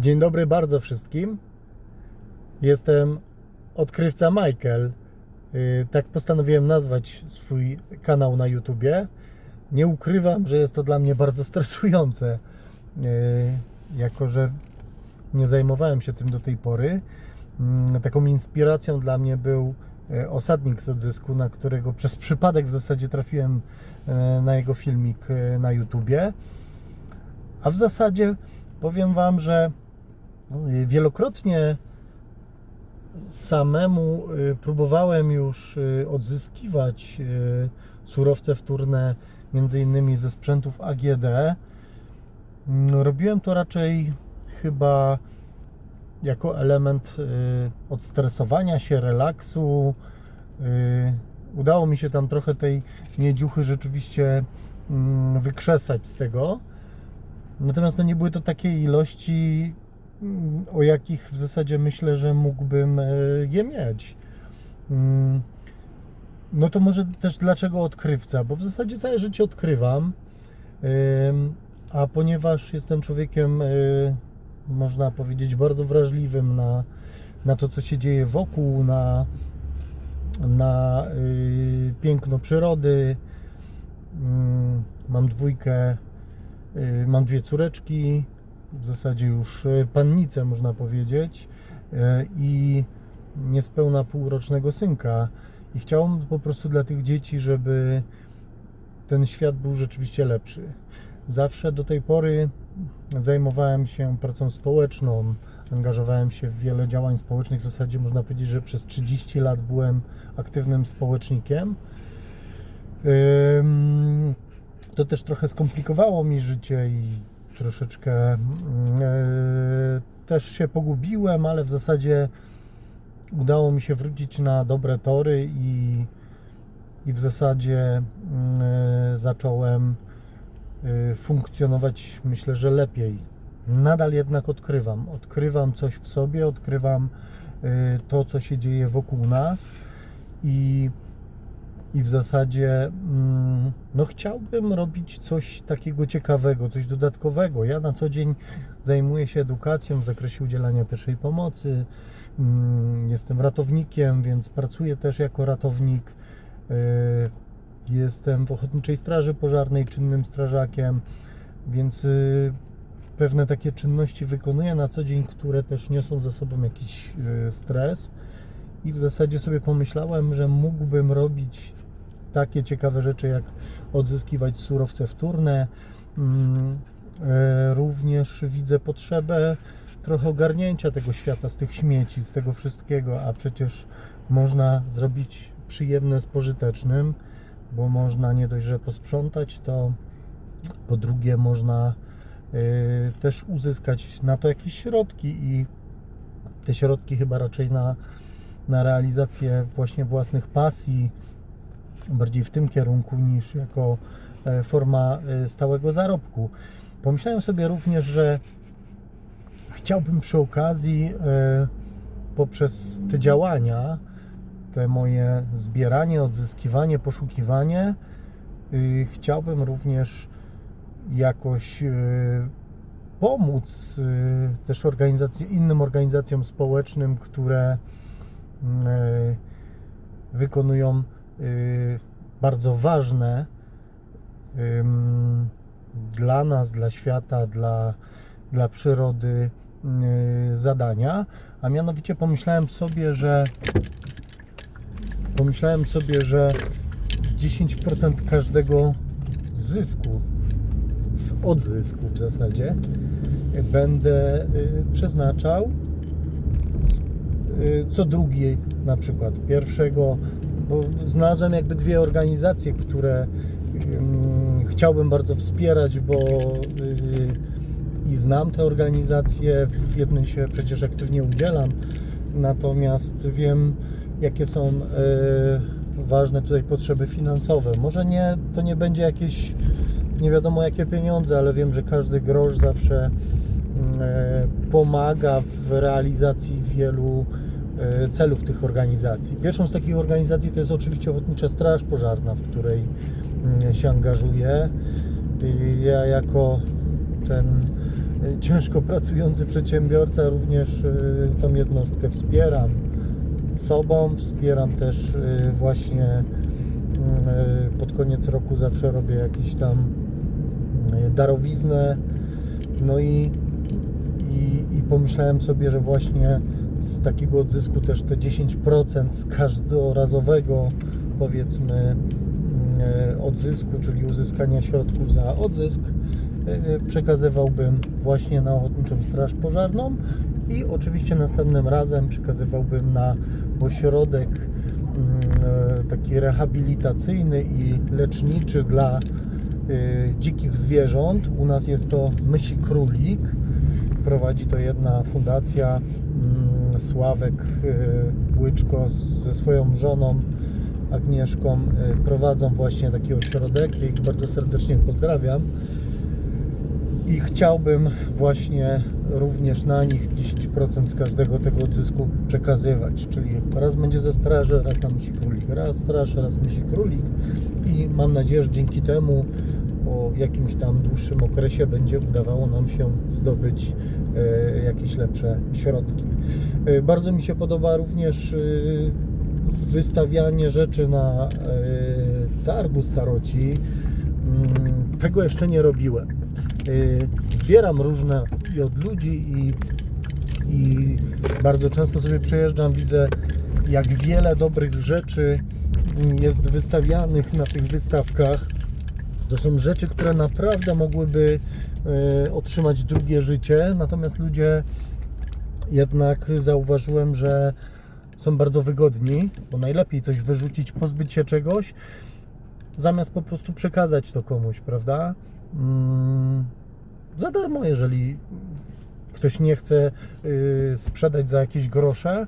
Dzień dobry bardzo wszystkim. Jestem odkrywca Michael. Yy, Tak postanowiłem nazwać swój kanał na YouTubie. Nie ukrywam, że jest to dla mnie bardzo stresujące, yy, jako że nie zajmowałem się tym do tej pory. Mm, Taką inspiracją dla mnie był e, osadnik z odzysku, na którego przez przypadek w zasadzie trafiłem na jego filmik na YouTubie. A w zasadzie powiem Wam, że y, wielokrotnie samemu y, próbowałem już y, odzyskiwać y, surowce wtórne, między innymi ze sprzętów AGD. Mm, Robiłem to raczej chyba jako element y, odstresowania się, relaksu. Y, Udało mi się tam trochę tej miedziuchy rzeczywiście mm, wykrzesać z tego. Natomiast no nie były to takie ilości, o jakich w zasadzie myślę, że mógłbym e, je mieć. Mm, No to może też dlaczego odkrywca? Bo w zasadzie całe życie odkrywam, a ponieważ jestem człowiekiem, y, można powiedzieć, bardzo wrażliwym na, na to, co się dzieje wokół, na, na y, piękno przyrody. Ym, Mam dwójkę Y, Mam dwie córeczki, w zasadzie już y, pannice można powiedzieć y, i niespełna półrocznego synka. I chciałbym po prostu dla tych dzieci, żeby ten świat był rzeczywiście lepszy. Zawsze do tej pory zajmowałem się pracą społeczną, angażowałem się w wiele działań społecznych. W zasadzie można powiedzieć, że przez 30 lat byłem aktywnym społecznikiem. To też trochę skomplikowało mi życie i troszeczkę mm, e, też się pogubiłem, ale w zasadzie udało mi się wrócić na dobre tory i, i w zasadzie mm, e, zacząłem e, funkcjonować myślę, że lepiej. Nadal jednak odkrywam. Odkrywam coś w sobie, odkrywam to, co się dzieje wokół nas i i w zasadzie mm, no chciałbym robić coś takiego ciekawego, coś dodatkowego. Ja na co dzień zajmuję się edukacją w zakresie udzielania pierwszej pomocy. Mm, Jestem ratownikiem, więc pracuję też jako ratownik. Yy, Jestem w Ochotniczej Straży Pożarnej czynnym strażakiem, więc yy, pewne takie czynności wykonuję na co dzień, które też niosą ze sobą jakiś yy, stres. I w zasadzie sobie pomyślałem, że mógłbym robić takie ciekawe rzeczy, jak odzyskiwać surowce wtórne. Mm, e, Również widzę potrzebę trochę ogarnięcia tego świata z tych śmieci, z tego wszystkiego, a przecież można zrobić przyjemne z pożytecznym, bo można nie dość, że posprzątać, to po drugie można e, też uzyskać na to jakieś środki i te środki chyba raczej na, na realizację właśnie własnych pasji, bardziej w tym kierunku niż jako e, forma e, stałego zarobku. Pomyślałem sobie również, że chciałbym przy okazji e, poprzez te działania, te moje zbieranie, odzyskiwanie, poszukiwanie, y, chciałbym również jakoś pomóc y, też organizacji, innym organizacjom społecznym, które y, wykonują bardzo ważne dla nas, dla świata, dla, dla przyrody y, zadania. A mianowicie pomyślałem sobie, że pomyślałem sobie, że 10% każdego zysku z odzysku w zasadzie będę y, przeznaczał y, co drugi na przykład pierwszego, bo znalazłem jakby dwie organizacje, które ym, chciałbym bardzo wspierać, bo y, i znam te organizacje, w jednej się przecież aktywnie udzielam, natomiast wiem jakie są y, ważne tutaj potrzeby finansowe. Może nie, to nie będzie jakieś nie wiadomo jakie pieniądze, ale wiem, że każdy grosz zawsze e, pomaga w realizacji wielu celów tych organizacji. Pierwszą z takich organizacji to jest oczywiście Ochotnicza Straż Pożarna, w której mm, się angażuję. Ja jako ten y, ciężko pracujący przedsiębiorca, również y, tą jednostkę wspieram sobą, wspieram też właśnie y, pod koniec roku zawsze robię jakiś tam darowiznę. No i, i, i pomyślałem sobie, że właśnie z takiego odzysku też te 10% z każdorazowego powiedzmy mm, e, odzysku, czyli uzyskania środków za odzysk e, przekazywałbym właśnie na Ochotniczą Straż Pożarną i oczywiście następnym razem przekazywałbym na ośrodek mm, e, taki rehabilitacyjny i leczniczy dla e, dzikich zwierząt. U nas jest to Mysi Królik. Prowadzi to jedna fundacja mm, Sławek e, Łyczko ze swoją żoną Agnieszką e, prowadzą właśnie taki ośrodek. Ja ich bardzo serdecznie pozdrawiam. I chciałbym właśnie również na nich 10% z każdego tego odzysku przekazywać. Czyli raz będzie ze straży, raz na myśli królik, raz straż, raz myśli królik. I mam nadzieję, że dzięki temu po jakimś tam dłuższym okresie będzie udawało nam się zdobyć e, jakieś lepsze środki. E, bardzo mi się podoba również e, wystawianie rzeczy na targu staroci. Mm, Tego jeszcze nie robiłem. Zbieram różne i od ludzi i, i bardzo często sobie przejeżdżam, widzę jak wiele dobrych rzeczy jest wystawianych na tych wystawkach. To są rzeczy, które naprawdę mogłyby y, otrzymać drugie życie, natomiast ludzie jednak zauważyłem, że są bardzo wygodni, bo najlepiej coś wyrzucić, pozbyć się czegoś, zamiast po prostu przekazać to komuś, prawda? Mm, za darmo, jeżeli ktoś nie chce y, sprzedać za jakieś grosze,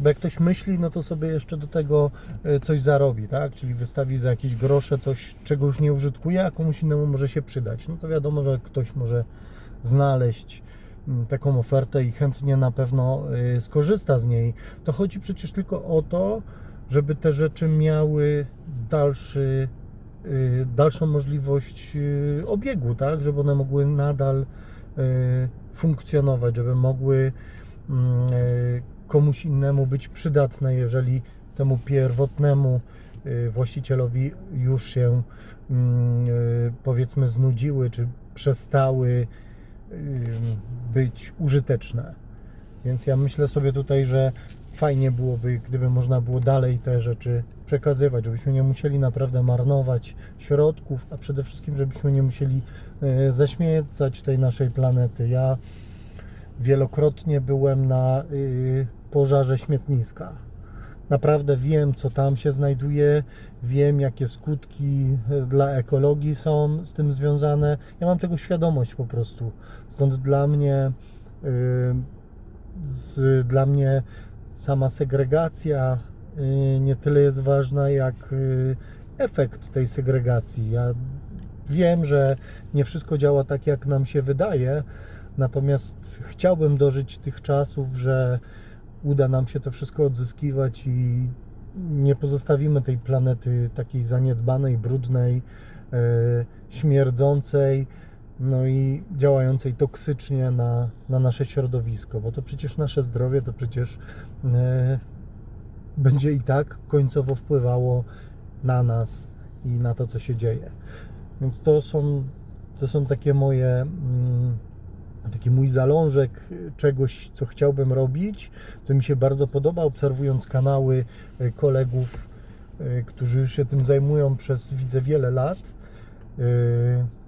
bo jak ktoś myśli, no to sobie jeszcze do tego y, coś zarobi, tak? Czyli wystawi za jakieś grosze coś, czego już nie użytkuje, a komuś innemu może się przydać. No to wiadomo, że ktoś może znaleźć mm, taką ofertę i chętnie na pewno y, skorzysta z niej. To chodzi przecież tylko o to, żeby te rzeczy miały dalszy, y, dalszą możliwość obiegu, tak? Żeby one mogły nadal funkcjonować, żeby mogły mm, komuś innemu być przydatne, jeżeli temu pierwotnemu y, właścicielowi już się mm, y, powiedzmy znudziły, czy przestały y, być użyteczne. Więc ja myślę sobie tutaj, że fajnie byłoby, gdyby można było dalej te rzeczy przekazywać, żebyśmy nie musieli naprawdę marnować środków, a przede wszystkim, żebyśmy nie musieli zaśmiecać tej naszej planety. Ja wielokrotnie byłem na pożarze śmietniska. Naprawdę wiem, co tam się znajduje, wiem, jakie skutki e, dla ekologii są z tym związane. Ja mam tego świadomość po prostu. Stąd dla mnie, y, z, dla mnie sama segregacja y, nie tyle jest ważna, jak y, efekt tej segregacji. Ja wiem, że nie wszystko działa tak, jak nam się wydaje, natomiast chciałbym dożyć tych czasów, że uda nam się to wszystko odzyskiwać i nie pozostawimy tej planety takiej zaniedbanej, brudnej, e, śmierdzącej, no i działającej toksycznie na, na nasze środowisko, bo to przecież nasze zdrowie to przecież e, będzie i tak końcowo wpływało na nas i na to, co się dzieje. Więc to są, to są takie moje, mm, taki mój zalążek czegoś, co chciałbym robić, co mi się bardzo podoba, obserwując kanały e, kolegów, e, którzy się tym zajmują przez, widzę, wiele lat.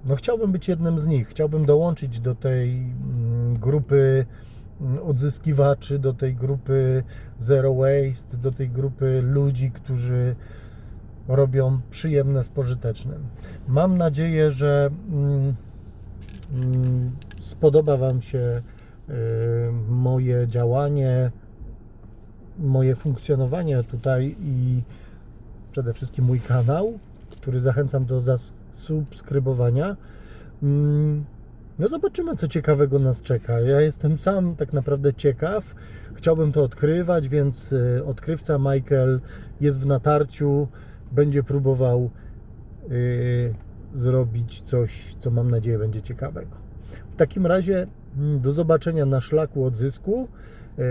No chciałbym być jednym z nich, chciałbym dołączyć do tej mm, grupy mm, odzyskiwaczy, do tej grupy Zero Waste, do tej grupy ludzi, którzy robią przyjemne z pożytecznym. Mam nadzieję, że mm, spodoba Wam się y, moje działanie, moje funkcjonowanie tutaj i przede wszystkim mój kanał, który zachęcam do zasubskrybowania. Mm, No zobaczymy, co ciekawego nas czeka. Ja jestem sam tak naprawdę ciekaw. Chciałbym to odkrywać, więc y, odkrywca Michael jest w natarciu. Będzie próbował y, zrobić coś, co mam nadzieję będzie ciekawego. W takim razie mm, do zobaczenia na szlaku odzysku. E,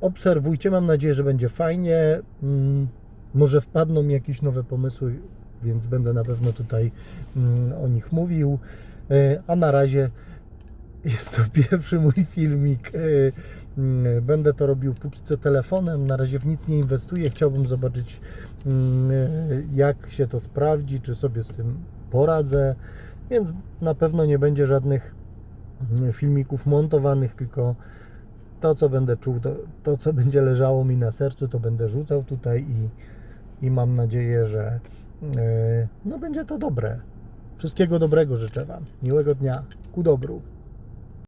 Obserwujcie, mam nadzieję, że będzie fajnie. Mm, Może wpadną mi jakieś nowe pomysły, więc będę na pewno tutaj mm, o nich mówił. E, A na razie jest to pierwszy mój filmik. E, mm, Będę to robił póki co telefonem. Na razie w nic nie inwestuję. Chciałbym zobaczyć, mm, e, jak się to sprawdzi, czy sobie z tym poradzę. Więc na pewno nie będzie żadnych mm, filmików montowanych, tylko to, co będę czuł, to, to co będzie leżało mi na sercu, to będę rzucał tutaj i, i mam nadzieję, że e, no będzie to dobre. Wszystkiego dobrego życzę Wam. Miłego dnia. Ku dobru.